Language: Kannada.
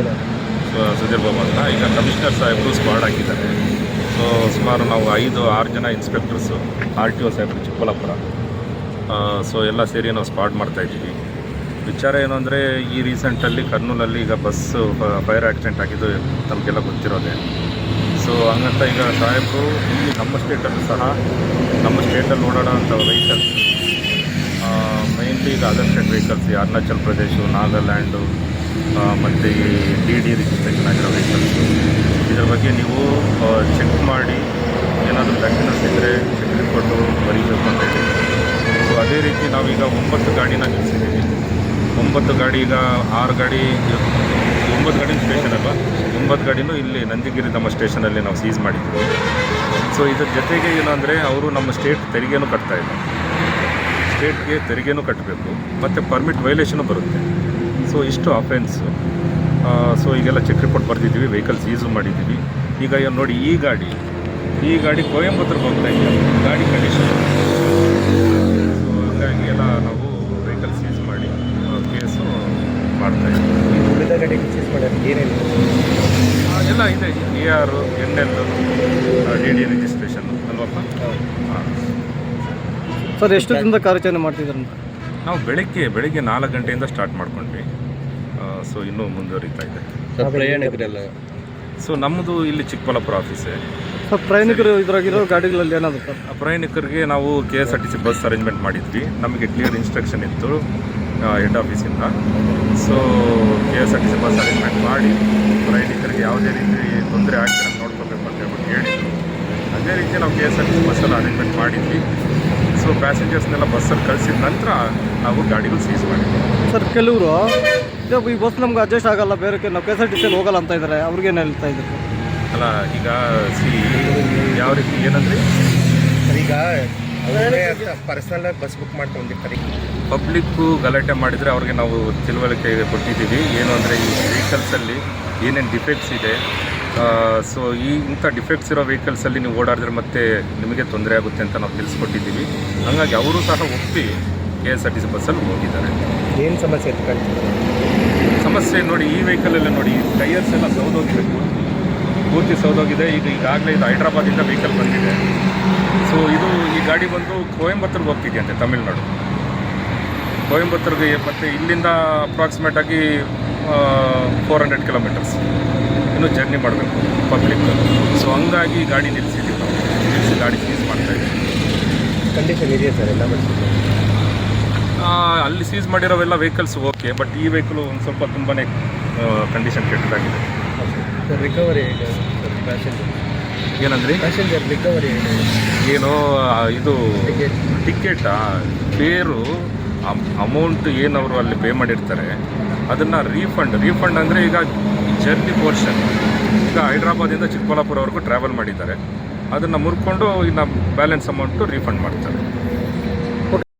ಏನು ಸುಧೀರ್ ಬಾಬು ಅಂತ. ಈಗ ಕಮಿಷನರ್ ಸಾಹೇಬರು ಸ್ಕ್ವಾಡ್ ಹಾಕಿದ್ದಾರೆ. ಸೊ ಸುಮಾರು ನಾವು ಐದು ಆರು ಜನ ಇನ್ಸ್ಪೆಕ್ಟರ್ಸು ಆರ್ ಟಿ ಒ ಸಾಹೇಬರು ಚಿಕ್ಕಬಳ್ಳಾಪುರ. ಸೊ ಎಲ್ಲ ಸೇರಿ ನಾವು ಸ್ಪಾಟ್ ಮಾಡ್ತಾಯಿದ್ದೀವಿ ವಿಚಾರ ಏನು ಅಂದರೆ ಈ ರೀಸೆಂಟಲ್ಲಿ ಕರ್ನೂಲಲ್ಲಿ ಈಗ ಬಸ್ಸು ಫೈರ್ ಆಕ್ಸಿಡೆಂಟ್ ಆಗಿದ್ದು ತಮಗೆಲ್ಲ ಗೊತ್ತಿರೋದೆ. ಸೊ ಹಂಗಂತ ಈಗ ಸಾಹೇಬರು ಇಲ್ಲಿ ನಮ್ಮ ಸ್ಟೇಟಲ್ಲೂ ಸಹ ನಮ್ಮ ಸ್ಟೇಟಲ್ಲಿ ಓಡಾಡೋಂಥ ವೆಹಿಕಲ್ಸ್ ಮೈನ್ಲಿ ಈಗ ಅದರ್ ಸ್ಟೇಟ್ ವೆಹಿಕಲ್ಸ್ ಈ ಅರುಣಾಚಲ್ ಪ್ರದೇಶ ನಾಗಾಲ್ಯಾಂಡು ಮತ್ತು ಈ ಡಿ ಡಿ ರಿಜಿಸ್ಟ್ರೇಷನ್ ಆಗಿರೋ ವೆಹಿಕಲ್ಸು ಇದ್ರ ಬಗ್ಗೆ ನೀವು ಚೆಕ್ ಮಾಡಿ, ಏನಾದರೂ ಡಾಕ್ಯುಮೆಂಟ್ಸ್ ಇದ್ದರೆ ಚೆಕ್ ರಿಪೋರ್ಟು ಬರೀಬೇಕು ಅಂತ ಹೇಳಿ. ಸೊ ಅದೇ ರೀತಿ ನಾವೀಗ ಒಂಬತ್ತು ಗಾಡಿನ ನಿಲ್ಲಿಸಿದ್ದೀವಿ ಒಂಬತ್ತು ಗಾಡಿ, ಈಗ ಆರು ಗಾಡಿ, ಒಂಬತ್ತು ಗಾಡಿ ಸ್ಟೇಷನ್ ಅಲ್ವಾ? ಒಂಬತ್ತು ಗಾಡಿನೂ ಇಲ್ಲಿ ನಂದಿಗಿರಿ ನಮ್ಮ ಸ್ಟೇಷನಲ್ಲಿ ನಾವು ಸೀಸ್ ಮಾಡಿದ್ದೀವಿ. ಸೊ ಇದ್ರ ಜೊತೆಗೆ ಏನು ಅಂದರೆ ಅವರು ನಮ್ಮ ಸ್ಟೇಟ್ ತೆರಿಗೆನೂ ಕಟ್ತಾ ಸ್ಟೇಟ್ಗೆ ತೆರಿಗೆನೂ ಕಟ್ಟಬೇಕು ಮತ್ತು ಪರ್ಮಿಟ್ ವೈಲೇಷನು ಬರುತ್ತೆ. ಸೊ ಇಷ್ಟು ಅಫೆನ್ಸು ಸೊ ಈಗೆಲ್ಲ ಚೆಕ್ ರಿಪೋರ್ಟ್ ಬರೆದಿದ್ದೀವಿ ವೆಹಿಕಲ್ ಸೀಸು ಮಾಡಿದ್ದೀವಿ. ಈಗ ನೋಡಿ ಈ ಗಾಡಿ ಈ ಗಾಡಿ ಕೊಯಂಬತ್ತೂರ್ಗೆ ಹೋಗ್ತಾ ಇದೆ. ಗಾಡಿ ಕಂಡೀಷನ್ ಸೊ ಹಂಗಾಗಿ ಎಲ್ಲ ನಾವು ವೆಹಿಕಲ್ ಸೀಸ್ ಮಾಡಿ ಕೇಸು ಮಾಡ್ತಾ ಇದ್ದೀವಿ. ಈ ಗಾಡಿ ಚೀಸ್ ಮಾಡೋದು ಏನೇನು? ಆ, ಎಲ್ಲ ಇದೆ. ಎ ಆರು N L D D registration ಅಲ್ವಪ್ಪ? ಹಾಂ ಸರ್ ಎಷ್ಟು ದಿನದ ಕಾರ್ಯಾಚರಣೆ ಮಾಡ್ತಿದ್ದಾರೆ ನಾವು ಬೆಳಗ್ಗೆ ಬೆಳಗ್ಗೆ ನಾಲ್ಕು ಗಂಟೆಯಿಂದ ಸ್ಟಾರ್ಟ್ ಮಾಡ್ಕೊಂಡ್ವಿ. ಸೊ ಇನ್ನೂ ಮುಂದುವರಿತಾ ಇದೆ. ಪ್ರಯಾಣಿಕರೆಲ್ಲ? ಸೊ ನಮ್ಮದು ಇಲ್ಲಿ ಚಿಕ್ಕಬಳ್ಳಾಪುರ ಆಫೀಸೇ ಪ್ರಯಾಣಿಕರು ಇದ್ರಾಗಿರೋ ಗಾಡಿಗಳಲ್ಲಿ ಏನಾದ್ರು ಸರ್ ಪ್ರಯಾಣಿಕರಿಗೆ ನಾವು K S R T C bus arrangement ಮಾಡಿದ್ವಿ. ನಮಗೆ ಕ್ಲಿಯರ್ ಇನ್ಸ್ಟ್ರಕ್ಷನ್ ಇತ್ತು ಹೆಡ್ ಆಫೀಸಿಂದ so K S R T C bus arrangement ಮಾಡಿ ಪ್ರಯಾಣಿಕರಿಗೆ ಯಾವುದೇ ರೀತಿ ತೊಂದರೆ ಆಗ್ತಾರೆ ನೋಡ್ಕೋಬೇಕು ಅಂತ ಹೇಳ್ಬಿಟ್ಟು ಹೇಳಿದ್ರು. ಅದೇ ರೀತಿ ನಾವು K S R T C ಬಸ್ಸಲ್ಲಿ ಅರೇಂಜ್ಮೆಂಟ್ ಮಾಡಿದ್ವಿ. ಸೊ ಪ್ಯಾಸೆಂಜರ್ಸ್ನೆಲ್ಲ ಬಸ್ಸಲ್ಲಿ ಕಳಿಸಿದ ನಂತರ ನಾವು ಗಾಡಿಗಳು ಸೀಸ್ ಮಾಡಿದ್ವಿ. ಸರ್ ಕೆಲವರು ಈ ಬಸ್ ನಮ್ಗೆ ಅಡ್ಜಸ್ಟ್ ಆಗಲ್ಲ ಬೇರೆ ನಾವು ಕೆ ಎಸ್ ಆರ್ ಟಿ ಸಿಯಲ್ಲಿ ಹೋಗಲ್ಲ ಅಂತ ಇದ್ದಾರೆ ಅವ್ರಿಗೇನು ಹೇಳ್ತಾ ಇದ್ದಾರೆ? ಅಲ್ಲ ಈಗ ಸಿ ಯಾವ ರೀತಿ ಏನಂದ್ರೆ? ಸರ್ ಈಗ ಅವರೇ ಪರ್ಸನಲ್ ಬಸ್ ಬುಕ್ ಮಾಡ್ಕೊಂಡಿರ್ತಾರೆ ಪಬ್ಲಿಕ್ಕು ಗಲಾಟೆ ಮಾಡಿದರೆ ಅವ್ರಿಗೆ ನಾವು ತಿಳುವಳಿಕೆ ಕೊಟ್ಟಿದ್ದೀವಿ. ಏನು ಅಂದರೆ ಈ ವೆಹಿಕಲ್ಸಲ್ಲಿ ಏನೇನು ಡಿಫೆಕ್ಟ್ಸ್ ಇದೆ ಸೊ ಈ ಇಂಥ ಡಿಫೆಕ್ಟ್ಸ್ ಇರೋ ವೆಹಿಕಲ್ಸಲ್ಲಿ ನೀವು ಓಡಾಡಿದ್ರೆ ಮತ್ತೆ ನಿಮಗೆ ತೊಂದರೆ ಆಗುತ್ತೆ ಅಂತ ನಾವು ತಿಳಿಸ್ಕೊಟ್ಟಿದ್ದೀವಿ. ಹಾಗಾಗಿ ಅವರು ಸಹ ಒಪ್ಪಿ K S R T C ಬಸ್ಸಲ್ಲಿ ಹೋಗಿದ್ದಾರೆ. ಏನು ಸಮಸ್ಯೆ ಸಮಸ್ಯೆ ನೋಡಿ ಈ ವೆಹಿಕಲಲ್ಲಿ ನೋಡಿ ಟೈರ್ಸ್ ಎಲ್ಲ ಸೌದೋಗಿದೆ. ಪೂರ್ತಿ ಸೌದೋಗಿದೆ. ಈಗ ಈಗಾಗಲೇ ಇದು ಹೈದ್ರಾಬಾದಿಂದ ವೆಹಿಕಲ್ ಬಂದಿದೆ. ಸೊ ಇದು ಈ ಗಾಡಿ ಬಂದು ಕೊಯಂಬತ್ತೂರ್ಗೆ ಹೋಗ್ತಿದೆಯಂತೆ ತಮಿಳ್ನಾಡು. ಕೊಯಂಬತ್ತೂರ್ಗೆ ಮತ್ತು ಇಲ್ಲಿಂದ ಅಪ್ರಾಕ್ಸಿಮೇಟಾಗಿ ಫೋರ್ ಹಂಡ್ರೆಡ್ ಕಿಲೋಮೀಟರ್ಸ್ ಇನ್ನೂ ಜರ್ನಿ ಮಾಡಬೇಕು ಪಬ್ಲಿಕ್ ಸೊ ಹಂಗಾಗಿ ಗಾಡಿ ನಿಲ್ಲಿಸಿದ್ದೀವಿ ನಾವು. ನಿಲ್ಲಿಸಿ ಗಾಡಿ ಸೀಸ್ ಮಾಡ್ತಾ ಇದ್ದೀವಿ. ಕಂಡೀಷನ್ ಇದೆಯಾ ಸರ್? ಎಲ್ಲ ಅಲ್ಲಿ ಸೀಸ್ ಮಾಡಿರೋವೆಲ್ಲ ವೆಹಿಕಲ್ಸ್ ಓಕೆ ಬಟ್ ಈ ವೆಹಿಕಲು ಒಂದು ಸ್ವಲ್ಪ ತುಂಬಾ ಕಂಡೀಷನ್ ಕೆಟ್ಟದಾಗಿದೆ. ಸರ್ ರಿಕವರಿ ಪ್ಯಾಸೆಂಜರ್ ಏನಂದ್ರಿ? ಪ್ಯಾಸೆಂಜರ್ ರಿಕವರಿ ಏನು ಇದು ಟಿಕೆಟ್ ಪೇರು ಅಮೌಂಟ್ ಏನವರು ಅಲ್ಲಿ ಪೇ ಮಾಡಿರ್ತಾರೆ ಅದನ್ನು ರೀಫಂಡ್ ರೀಫಂಡ್ ಅಂದರೆ ಈಗ ಜರ್ನಿ ಪೋರ್ಷನ್ ಈಗ ಹೈದ್ರಾಬಾದಿಂದ ಚಿಕ್ಕಬಳ್ಳಾಪುರವರೆಗೂ ಟ್ರಾವೆಲ್ ಮಾಡಿದ್ದಾರೆ. ಅದನ್ನು ಮುರ್ಕೊಂಡು ಇನ್ನು ಬ್ಯಾಲೆನ್ಸ್ ಅಮೌಂಟು ರೀಫಂಡ್ ಮಾಡ್ತಾರೆ.